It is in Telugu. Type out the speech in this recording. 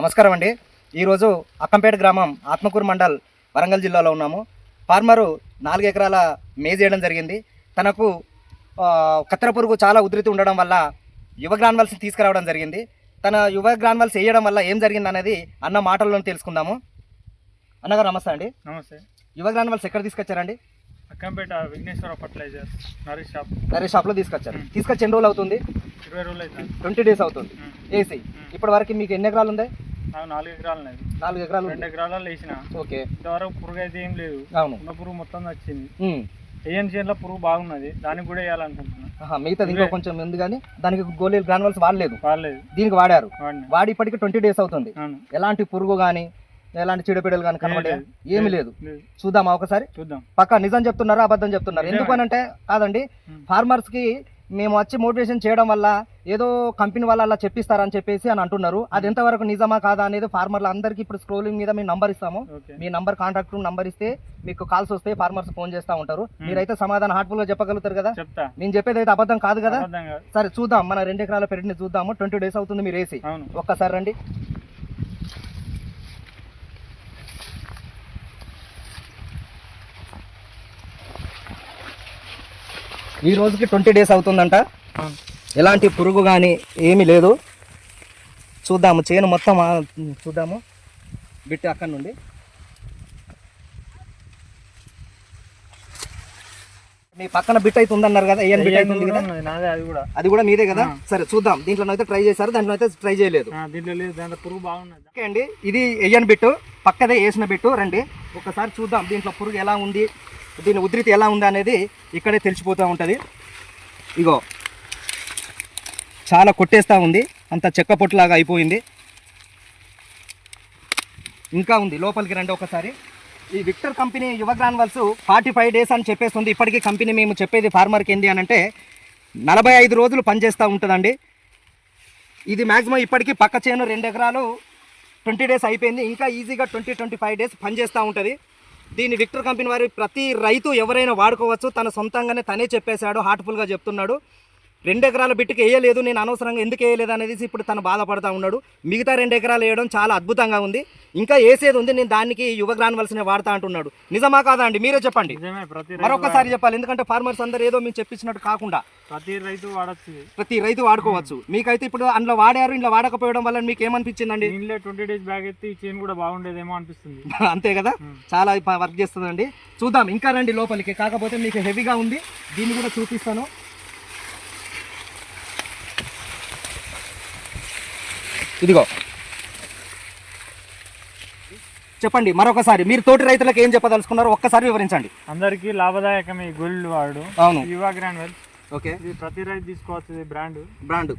నమస్కారం అండి. ఈరోజు అక్కంపేట గ్రామం ఆత్మకూరు మండల్ వరంగల్ జిల్లాలో ఉన్నాము. ఫార్మరు నాలుగు ఎకరాల మేజ్ చేయడం జరిగింది. తనకు కత్తెర పురుగు చాలా ఉధృతి ఉండడం వల్ల యువ గ్రాన్వల్స్ తీసుకురావడం జరిగింది. తన యువ గ్రాన్వల్స్ వేయడం వల్ల ఏం జరిగింది అనేది అన్న మాటల్లో తెలుసుకుందాము. అన్నగారు నమస్తే అండి. నమస్తే. యువ గ్రాన్వల్స్ ఎక్కడ తీసుకొచ్చారండి? అక్కంపేట విఘ్నేశ్వర ఫర్టిలైజర్స్ నరీ షాప్. సరే షాప్లో తీసుకొచ్చారు. తీసుకొచ్చి ఎన్ని రోజులు అవుతుంది? ఇరవై రోజులు అవుతుంది. ట్వంటీ డేస్ అవుతుంది. ఏసీ. ఇప్పటి వరకు మీకు ఎన్ని ఎకరాలు ఉంది నాకు నాలుగు ఎకరాలు ఉన్నాయి నాలుగు ఎకరాలు రెండు ఉంది ఎకరాలలో వేసిన. ఓకే. ఇంతవరకు పురుగు అయితే ఏం లేదు. అవును. ఉన్న పురుగు మొత్తం వచ్చింది ఉమ్. ఏఎన్ చేనులో పురుగు బాగున్నది. దానికి కూడా వేయాలనుకుంటున్నా. ఆహా, మిగతాది ఇంకా కొంచెం ఉంది కానీ దానికి గోళీలు గ్రానువల్స్ వాడలేదు. వాడలేదు. దీనికి వాడారు. వాడి ఇప్పటికి ట్వంటీ డేస్ అవుతుంది. ఎలాంటి పురుగు కానీ ఎలాంటి చీడపీడలు కానీ కనబడే లేదు. ఏమీ లేదు. చూద్దామా ఒకసారి? చూద్దాం. పక్క నిజం చెప్తున్నారా అబద్ధం చెప్తున్నారు? నిజమే. ఎందుకు అంటే కాదండి. ఫార్మర్స్కి మేము వచ్చి మోటివేషన్ చేయడం వల్ల ఏదో కంపెనీ వాళ్ళు అలా చెప్పిస్తారని చెప్పేసి అని అంటున్నారు. అది ఎంతవరకు నిజమా కాదా అనేది ఫార్మర్లు అందరికీ ఇప్పుడు స్క్రోలింగ్ మీద మీ నంబర్ ఇస్తాము. మీ నంబర్ కాంటాక్ట్ నంబర్ ఇస్తే మీకు కాల్స్ వస్తే ఫార్మర్స్ ఫోన్ చేస్తూ ఉంటారు. మీరైతే సమాధానం హార్ట్ఫుల్గా చెప్పగలుగుతారు కదా? నేను చెప్పేది అయితే అబద్ధం కాదు కదా. సరే చూద్దాం మన రెండు ఎకరాల పెరటిని చూద్దాము. ట్వంటీ డేస్ అవుతుంది మీరు వేసి. ఒక్కసారి రండి. ఈ రోజుకి ట్వంటీ డేస్ అవుతుందంట. ఎలాంటి పురుగు కానీ ఏమీ లేదు. చూద్దాము చేను మొత్తం చూద్దాము. బిట్టి అక్కడి నుండి. మీ పక్కన బిట్ అయితే ఉందన్నారు కదా ఏం బిట్ అయితే ఉంది కదా? అది కూడా. అది కూడా మీదే కదా. సరే చూద్దాం. దీంట్లో అయితే ట్రై చేశారు దాంట్లో అయితే ట్రై చేయలేదు. ఆ, దీంట్లో లేదు దాంట్లో పురుగు బాగున్నది. ఓకే అండి ఇది ఎయ్యని బిట్టు పక్కదే వేసిన బిట్టు రండి. ఒకసారి చూద్దాం దీంట్లో పురుగు ఎలా ఉంది దీని ఉధృతి ఎలా ఉందనేది అనేది ఇక్కడే తెలిసిపోతూ ఉంటుంది. ఇగో చాలా కొట్టేస్తూ ఉంది. అంత చెక్క పొట్టులాగా అయిపోయింది. ఇంకా ఉంది. లోపలికి రండి ఒకసారి. ఈ విక్టర్ కంపెనీ యువ గ్రాన్వల్స్ ఫార్టీ ఫైవ్ డేస్ అని చెప్పేస్తుంది. ఇప్పటికీ కంపెనీ మేము చెప్పేది ఫార్మర్కి ఏంటి అని అంటే నలభై ఐదు రోజులు పనిచేస్తూ ఉంటుందండి. ఇది మ్యాక్సిమం ఇప్పటికీ పక్క చేను రెండు ఎకరాలు ట్వంటీ డేస్ అయిపోయింది. ఇంకా ఈజీగా ట్వంటీ ట్వంటీ ఫైవ్ డేస్ పనిచేస్తూ ఉంటుంది. దీన్ని విక్టర్ కంపెనీ వారి ప్రతి రైతు ఎవరైనా వాడుకోవచ్చు. తన సొంతంగానే తనే చెప్పేశాడు హార్ట్ఫుల్గా చెప్తున్నాడు. రెండు ఎకరాల బిట్టుకి వేయలేదు నేను అనవసరంగా ఎందుకు వేయలేదు అనేది ఇప్పుడు తను బాధపడతా ఉన్నాడు. మిగతా రెండు ఎకరాలు వేయడం చాలా అద్భుతంగా ఉంది. ఇంకా వేసేది ఉంది నేను దానికి యువ గ్రాన్వల్స్నే వాడతా అంటున్నాడు. నిజమా కాదా అండి? మీరే చెప్పండి. మరొకసారి చెప్పాలి ఎందుకంటే ఫార్మర్స్ అందరూ ఏదో మేము చెప్పించినట్టు కాకుండా. ప్రతి రైతు వాడచ్చు. ప్రతి రైతు వాడుకోవచ్చు. మీకైతే ఇప్పుడు అందులో వాడారు ఇంట్లో వాడకపోవడం వల్ల మీకు ఏమనిపించిందండి? దీనిలో ట్వంటీ డేస్ బ్యాగ్ ఎత్తి చైన్ కూడా బాగుండేదేమో అనిపిస్తుంది. అంతే కదా. చాలా వర్క్ చేస్తుందండి. చూద్దాం ఇంకా రండి లోపలికి. కాకపోతే మీకు హెవీగా ఉంది. దీన్ని కూడా చూపిస్తాను. ఇదిగో. చెప్పండి మరొకసారి మీరు తోటి రైతులకు ఏం చెప్పదలుచుకున్నారో ఒక్కసారి వివరించండి. అందరికీ లాభదాయకమే గోల్డ్ వాడు. అవును. యువ గ్రాండ్ వెల్ ఓకే. ఇది ప్రతి రైతు తీసుకోవచ్చు బ్రాండ్. బ్రాండ్.